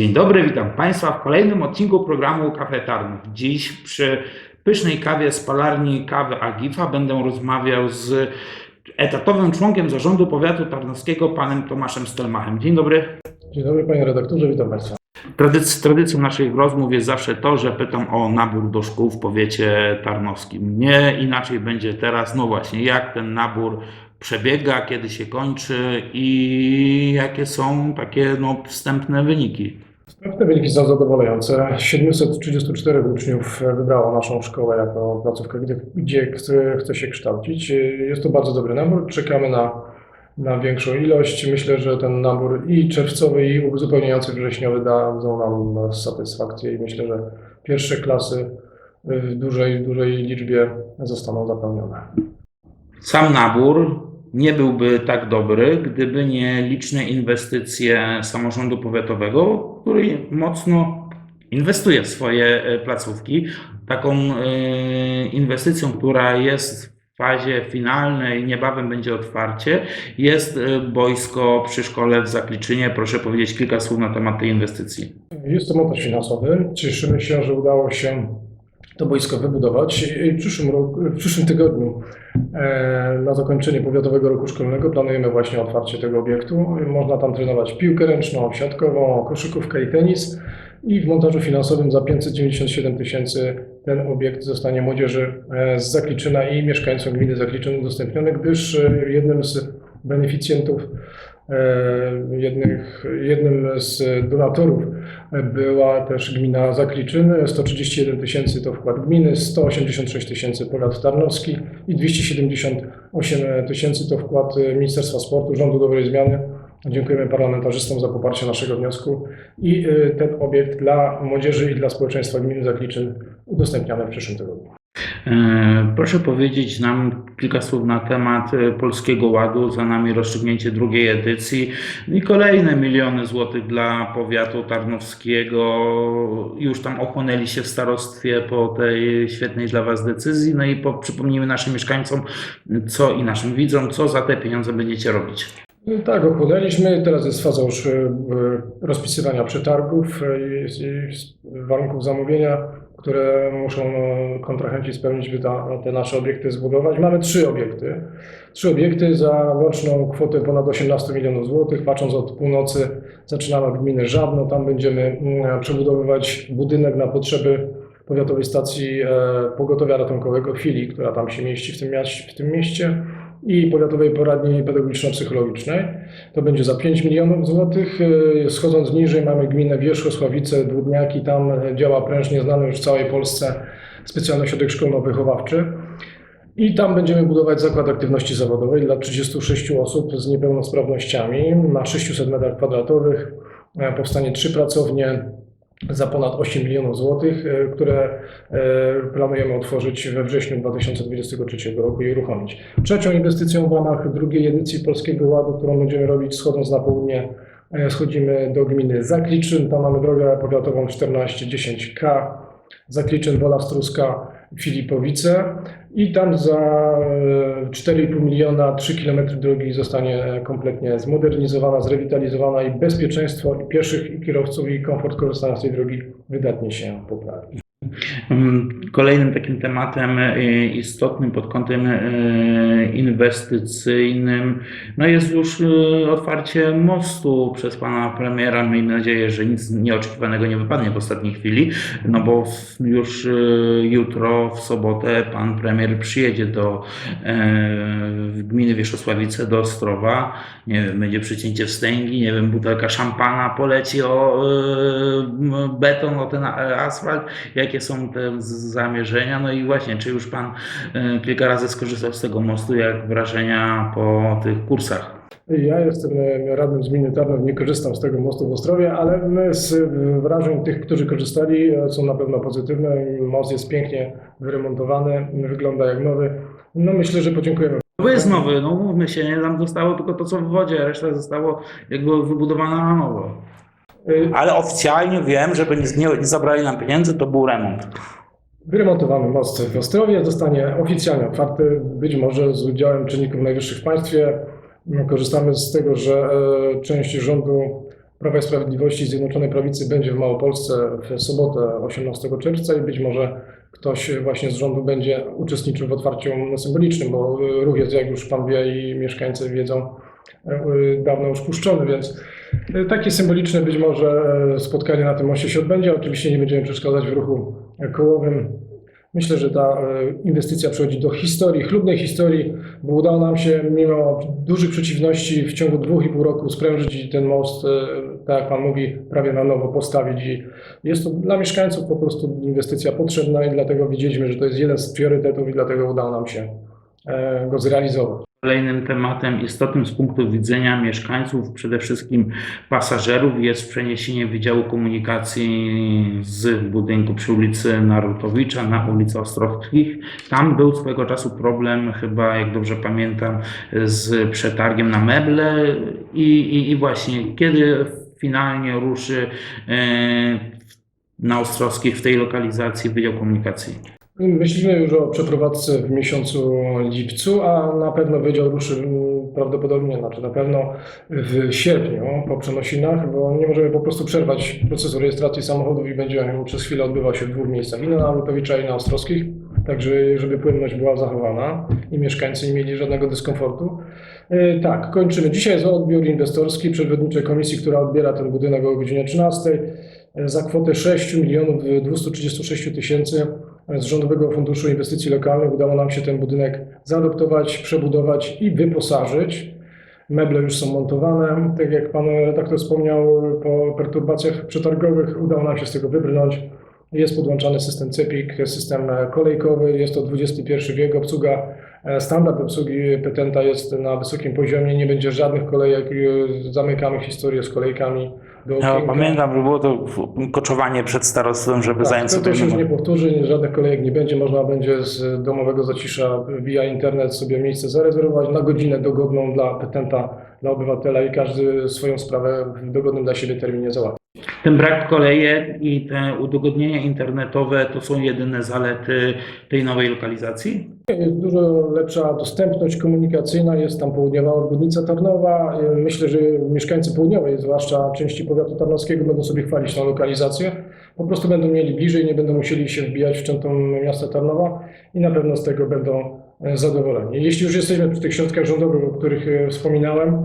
Dzień dobry, witam Państwa w kolejnym odcinku programu Kafe Tarnów. Dziś przy pysznej kawie z palarni kawy Agifa będę rozmawiał z etatowym członkiem zarządu powiatu tarnowskiego, panem Tomaszem Stelmachem. Dzień dobry. Dzień dobry panie redaktorze, witam państwa. Tradyc- tradycją naszych rozmów jest zawsze to, że pytam o nabór do szkół w powiecie tarnowskim. Nie inaczej będzie teraz. No właśnie, jak ten nabór przebiega, kiedy się kończy i jakie są takie no, wstępne wyniki. Te wyniki są zadowalające. 734 uczniów wybrało naszą szkołę jako placówkę, gdzie, gdzie chce, chce się kształcić. Jest to bardzo dobry nabór. Czekamy na, na większą ilość. Myślę, że ten nabór i czerwcowy, i uzupełniający wrześniowy dadzą nam satysfakcję i myślę, że pierwsze klasy w dużej, dużej liczbie zostaną zapełnione. Sam nabór nie byłby tak dobry, gdyby nie liczne inwestycje samorządu powiatowego, który mocno inwestuje w swoje e, placówki. Taką e, inwestycją, która jest w fazie finalnej, niebawem będzie otwarcie, jest e, boisko przy szkole w Zakliczynie. Proszę powiedzieć kilka słów na temat tej inwestycji. Jest to montaż finansowy. Cieszymy się, że udało się to boisko wybudować. W przyszłym, roku, w przyszłym tygodniu e, na zakończenie powiatowego roku szkolnego planujemy właśnie otwarcie tego obiektu. Można tam trenować piłkę ręczną, siatkową, koszykówkę i tenis. I w montażu finansowym za 597 tysięcy ten obiekt zostanie młodzieży e, z Zakliczyna i mieszkańcom gminy Zakliczyn udostępniony, gdyż e, jednym z beneficjentów jednych, jednym z donatorów była też gmina Zakliczyn. 131 tysięcy to wkład gminy, 186 tysięcy powiat tarnowski i 278 tysięcy to wkład Ministerstwa Sportu, Rządu Dobrej Zmiany. Dziękujemy parlamentarzystom za poparcie naszego wniosku i e, ten obiekt dla młodzieży i dla społeczeństwa gminy Zakliczyn udostępniamy w przyszłym tygodniu. E, Proszę powiedzieć nam kilka słów na temat e, Polskiego Ładu. Za nami rozstrzygnięcie drugiej edycji i kolejne miliony złotych dla powiatu tarnowskiego. Już tam ochłonęli się w starostwie po tej świetnej dla Was decyzji. No i po, przypomnijmy naszym mieszkańcom co i naszym widzom, co za te pieniądze będziecie robić. Tak, ochłonęliśmy. Teraz jest faza już e, rozpisywania przetargów i warunków zamówienia, które muszą no, kontrahenci spełnić, by ta, te nasze obiekty zbudować. Mamy trzy obiekty. Trzy obiekty za łączną kwotę ponad 18 milionów złotych. Patrząc od północy, zaczynamy od gminy Żabno. Tam będziemy mm, przebudowywać budynek na potrzeby Powiatowej Stacji e, Pogotowia Ratunkowego Filii, która tam się mieści w tym, w tym mieście i Powiatowej Poradni Pedagogiczno-Psychologicznej. To będzie za 5 milionów złotych. E, Schodząc niżej mamy gminę Wierzchosławice, Dwudniaki. Tam działa prężnie znany już w całej Polsce specjalny ośrodek szkolno-wychowawczy. I tam będziemy budować zakład aktywności zawodowej dla 36 osób z niepełnosprawnościami na 600 metrach kwadratowych. E, Powstanie trzy pracownie za ponad 8 milionów złotych, e, które e, planujemy otworzyć we wrześniu 2023 roku i uruchomić. Trzecią inwestycją w ramach drugiej edycji Polskiego Ładu, którą będziemy robić schodząc na południe, e, schodzimy do gminy Zakliczyn. Tam mamy drogę powiatową 1410K, Zakliczyn, Wola Struska, Filipowice i tam za e, 4,5 miliona 3 km drogi zostanie e, kompletnie zmodernizowana, zrewitalizowana i bezpieczeństwo pieszych i kierowców i komfort korzystania z tej drogi wydatnie się poprawi. Mm, Kolejnym takim tematem e, istotnym pod kątem e, inwestycyjnym no jest już e, otwarcie mostu przez pana premiera. Miejmy nadzieję, że nic nieoczekiwanego nie wypadnie w ostatniej chwili, no bo już jutro w sobotę pan premier przyjedzie do gminy Wierzchosławice do Ostrowa. Nie wiem, będzie przycięcie wstęgi, nie wiem, butelka szampana poleci o beton, o ten asfalt jakie są te zamierzenia. No i właśnie, czy już Pan e, kilka razy skorzystał z tego mostu, jak wrażenia po tych kursach? Ja jestem e, radnym z gminy Tarnów, nie korzystam z tego mostu w Ostrowie, ale my z wrażeń tych, którzy korzystali e, są na pewno pozytywne. Most jest pięknie wyremontowany, wygląda jak nowy. No myślę, że podziękujemy. Bo jest nowy, no mówmy się, nie? Tam zostało tylko to, co w wodzie, reszta zostało jakby wybudowana na nowo. E, Ale oficjalnie wiem, żeby nie, nie, zabrali nam pieniędzy, to był remont. Wyremontowany most w Ostrowie zostanie oficjalnie otwarty, być może z udziałem czynników najwyższych w państwie. No, Korzystamy z tego, że e, część rządu Prawa i Sprawiedliwości Zjednoczonej Prawicy będzie w Małopolsce w sobotę 18 czerwca i być może ktoś właśnie z rządu będzie uczestniczył w otwarciu symbolicznym, bo ruch jest, jak już Pan wie i mieszkańcy wiedzą, e, dawno już puszczony, więc e, takie symboliczne być może e, spotkanie na tym moście się odbędzie. Oczywiście nie będziemy przeszkadzać w ruchu kołowym. Myślę, że ta e, inwestycja przechodzi do historii, chlubnej historii, bo udało nam się mimo dużych przeciwności w ciągu dwóch i pół roku sprężyć i ten most, e, tak jak Pan mówi, prawie na nowo postawić. I jest to dla mieszkańców po prostu inwestycja potrzebna i dlatego widzieliśmy, że to jest jeden z priorytetów i dlatego udało nam się e, go zrealizować. Kolejnym tematem istotnym z punktu widzenia mieszkańców, przede wszystkim pasażerów, jest przeniesienie Wydziału Komunikacji z budynku przy ulicy Narutowicza na ulicę Ostrowskich. Tam był swego czasu problem, chyba jak dobrze pamiętam, z przetargiem na meble i, i, i właśnie kiedy finalnie ruszy e, na Ostrowskich w tej lokalizacji Wydział Komunikacji. Myślimy już o przeprowadzce w miesiącu lipcu, a na pewno wydział ruszy mm, prawdopodobnie, znaczy na pewno w sierpniu po przenosinach, bo nie możemy po prostu przerwać procesu rejestracji samochodów i będzie przez chwilę odbywał się w dwóch miejscach, i na Lutowicza i na Ostrowskich, także żeby płynność była zachowana i mieszkańcy nie mieli żadnego dyskomfortu. E, Tak, kończymy. Dzisiaj jest odbiór inwestorski przewodniczej komisji, która odbiera ten budynek o godzinie 13 e, za kwotę 6 milionów 236 tysięcy z Rządowego Funduszu Inwestycji Lokalnych udało nam się ten budynek zaadoptować, przebudować i wyposażyć. Meble już są montowane. Tak jak pan redaktor wspomniał, po perturbacjach przetargowych udało nam się z tego wybrnąć. Jest podłączany system CEPIK, system kolejkowy, jest to XXI wiek, obsługa, standard obsługi petenta jest na wysokim poziomie, nie będzie żadnych kolejek, zamykamy historię z kolejkami Ja pamiętam, że było to koczowanie przed starostwem, żeby Tak, zająć sobie to się już nie powtórzy, żadnych kolejek nie będzie, można będzie z domowego zacisza via internet sobie miejsce zarezerwować na godzinę dogodną dla petenta, dla obywatela i każdy swoją sprawę w dogodnym dla siebie terminie załatwi. Ten brak kolejek i te udogodnienia internetowe to są jedyne zalety tej nowej lokalizacji? Jest dużo lepsza dostępność komunikacyjna, jest tam południowa obwodnica Tarnowa. Myślę, że mieszkańcy południowej, zwłaszcza części powiatu tarnowskiego, będą sobie chwalić tą lokalizację. Po prostu będą mieli bliżej, nie będą musieli się wbijać w centrum miasta Tarnowa i na pewno z tego będą zadowoleni. Jeśli już jesteśmy przy tych środkach rządowych, o których e, wspominałem,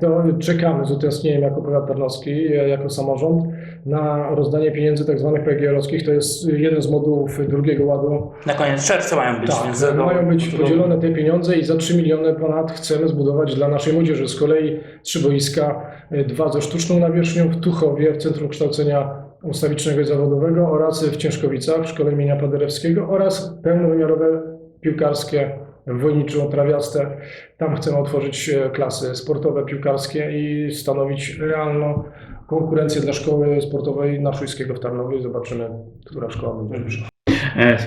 to czekamy z utęsknieniem jako powiat tarnowski, e, jako samorząd na rozdanie pieniędzy tak zwanych PGR-owskich. To jest jeden z modułów drugiego ładu Na koniec czerwca mają być, tak, więc mają być podzielone te pieniądze i za 3 miliony ponad chcemy zbudować dla naszej młodzieży. Z kolei trzy boiska, y, dwa ze sztuczną nawierzchnią w Tuchowie, w Centrum Kształcenia Ustawicznego i Zawodowego oraz w Ciężkowicach w Szkole imienia Paderewskiego oraz pełnowymiarowe piłkarskie w Wojniczu Trawiaste. Tam chcemy otworzyć e, klasy sportowe, piłkarskie i stanowić realną konkurencję dla szkoły sportowej na Szujskiego w Tarnowie. Zobaczymy, która szkoła będzie lepsza. E,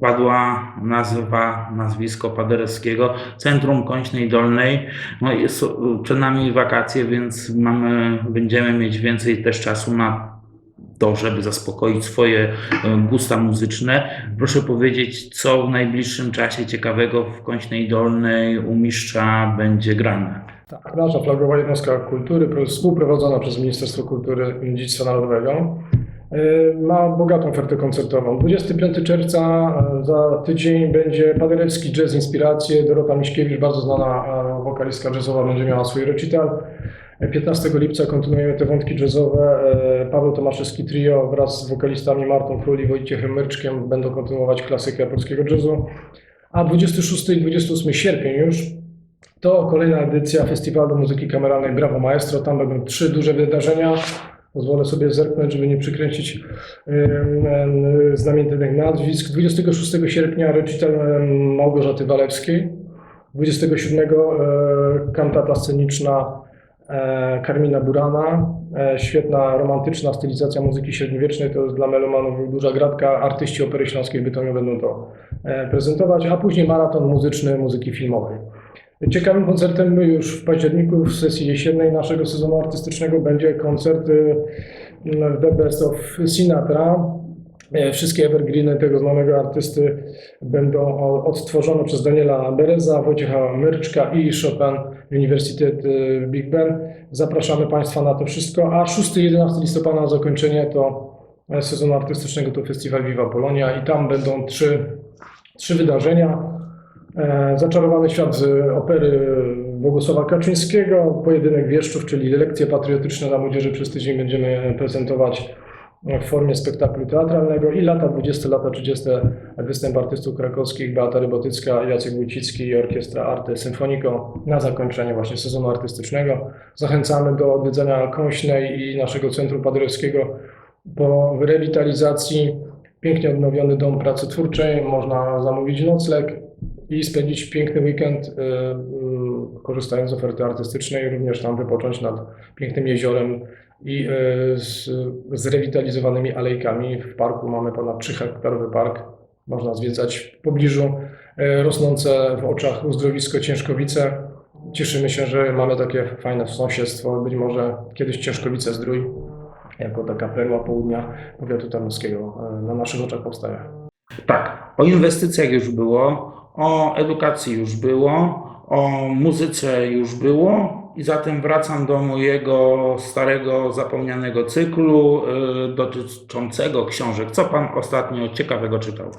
Padła nazwa, nazwisko Paderewskiego, Centrum Kończnej Dolnej. No są przed nami wakacje, więc mamy, będziemy mieć więcej też czasu na to, żeby zaspokoić swoje e, gusta muzyczne. Proszę powiedzieć, co w najbliższym czasie ciekawego w Kończnej Dolnej u będzie grane. Tak, nasza flagowa jednostka kultury, pro- współprowadzona przez Ministerstwo Kultury i Dziedzictwa Narodowego, y, ma bogatą ofertę koncertową. 25 czerwca y, za tydzień będzie Paderewski Jazz Inspiracje. Dorota Miśkiewicz, bardzo znana wokalistka jazzowa, będzie miała swój recital. 15 lipca kontynuujemy te wątki jazzowe. Y, Paweł Tomaszewski Trio wraz z wokalistami Martą Frul i Wojciechem Myrczkiem będą kontynuować klasykę polskiego jazzu. A 26 i 28 sierpień już to kolejna edycja Festiwalu Muzyki Kameralnej Brawo Maestro. Tam będą trzy duże wydarzenia. Pozwolę sobie zerknąć, żeby nie przykręcić znamienitych nazwisk. 26 sierpnia recital Małgorzaty Walewskiej. 27 e, kantata sceniczna e, Karmina Burana. E, Świetna, romantyczna stylizacja muzyki średniowiecznej. To jest dla melomanów duża gratka. Artyści Opery Śląskiej w Bytomiu będą to e, prezentować. A później maraton muzyczny muzyki filmowej. Ciekawym koncertem już w październiku w sesji jesiennej naszego sezonu artystycznego będzie koncert The Best of Sinatra. E, Wszystkie evergreeny tego znanego artysty będą odtworzone przez Daniela Bereza, Wojciecha Myrczka i Chopin Universitet e, Big Ben. Zapraszamy Państwa na to wszystko, a 6-11 listopada na zakończenie to e, sezonu artystycznego to festiwal Viva Polonia i tam będą trzy, trzy wydarzenia. Zaczarowany świat opery Bogusława Kaczyńskiego, pojedynek wieszczów, czyli lekcje patriotyczne dla młodzieży przez tydzień będziemy prezentować w formie spektaklu teatralnego i lata 20, lata 30 występ artystów krakowskich Beata Rybotycka, Jacek Wójcicki i Orkiestra Arte Symfonico na zakończenie właśnie sezonu artystycznego. Zachęcamy do odwiedzenia Kąśnej i naszego Centrum Paderewskiego po rewitalizacji. Pięknie odnowiony dom pracy twórczej, można zamówić nocleg i spędzić piękny weekend, y, y, korzystając z oferty artystycznej, również tam wypocząć nad pięknym jeziorem i y, z zrewitalizowanymi alejkami. W parku mamy ponad 3 hektarowy park. Można zwiedzać w pobliżu y, rosnące w oczach uzdrowisko Ciężkowice. Cieszymy się, że mamy takie fajne sąsiedztwo. Być może kiedyś Ciężkowice Zdrój, jako taka perła południa powiatu tarnowskiego, y, na naszych oczach powstaje. Tak, o inwestycjach już było, o edukacji już było, o muzyce już było i zatem wracam do mojego starego, zapomnianego cyklu y, dotyczącego książek. Co Pan ostatnio ciekawego czytał?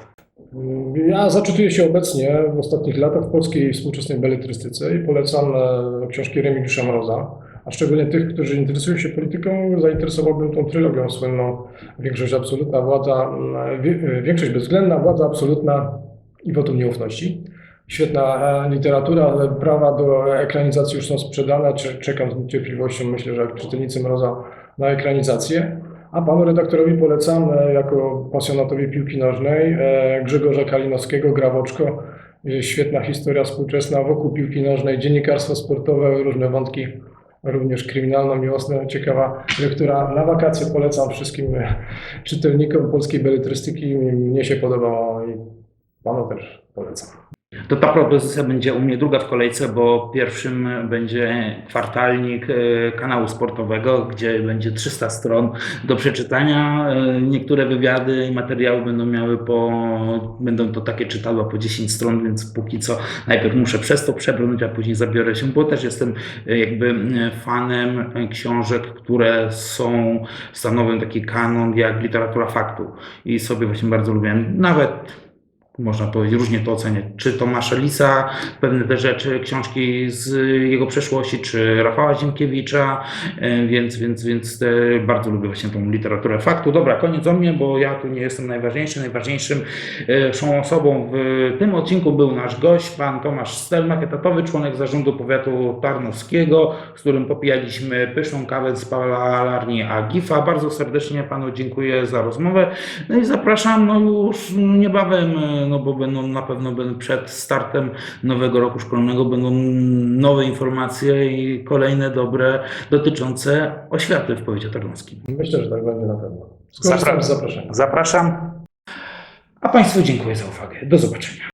Ja zaczytuję się obecnie w ostatnich latach w polskiej współczesnej beletrystyce i polecam e, książki Remigiusza Mroza, a szczególnie tych, którzy interesują się polityką, zainteresowałbym tą trylogią słynną Większość absolutna, władza, większość bezwzględna, władza absolutna i wotum nieufności. Świetna e, literatura, prawa do ekranizacji już są sprzedane, Cze- czekam z niecierpliwością, myślę, że czytelnicy Mroza na ekranizację. A panu redaktorowi polecam, e, jako pasjonatowi piłki nożnej, e, Grzegorza Kalinowskiego, Grawoczko. Świetna historia współczesna wokół piłki nożnej, dziennikarstwo sportowe, różne wątki, również kryminalno-miłosne, ciekawa lektura. Na wakacje polecam wszystkim czytelnikom polskiej beletrystyki. Mnie się podobało i panu też polecam. To ta propozycja będzie u mnie druga w kolejce, bo pierwszym będzie kwartalnik e, kanału sportowego, gdzie będzie 300 stron do przeczytania. E, Niektóre wywiady i materiały będą miały po, będą to takie czytadła po 10 stron, więc póki co najpierw muszę przez to przebrnąć, a później zabiorę się, bo też jestem e, jakby fanem książek, które są, stanowią taki kanon jak literatura faktu i sobie właśnie bardzo lubię. Nawet można powiedzieć, różnie to oceniać. Czy Tomasza Lisa, pewne te rzeczy, książki z jego przeszłości, czy Rafała Ziemkiewicza, e, więc, więc, więc e, bardzo lubię właśnie tą literaturę faktu. Dobra, koniec o mnie, bo ja tu nie jestem najważniejszy. Najważniejszym e, osobą w tym odcinku był nasz gość, pan Tomasz Stelmach, etatowy członek zarządu powiatu tarnowskiego, z którym popijaliśmy pyszną kawę z palarni Agifa. Bardzo serdecznie panu dziękuję za rozmowę. No i zapraszam no już niebawem, no bo będą na pewno będą przed startem nowego roku szkolnego będą nowe informacje i kolejne dobre dotyczące oświaty w powiecie tarnowskim. Myślę, że tak będzie na pewno. Skorzystam z zaproszenia. Zapraszam. A Państwu dziękuję za uwagę. Do zobaczenia.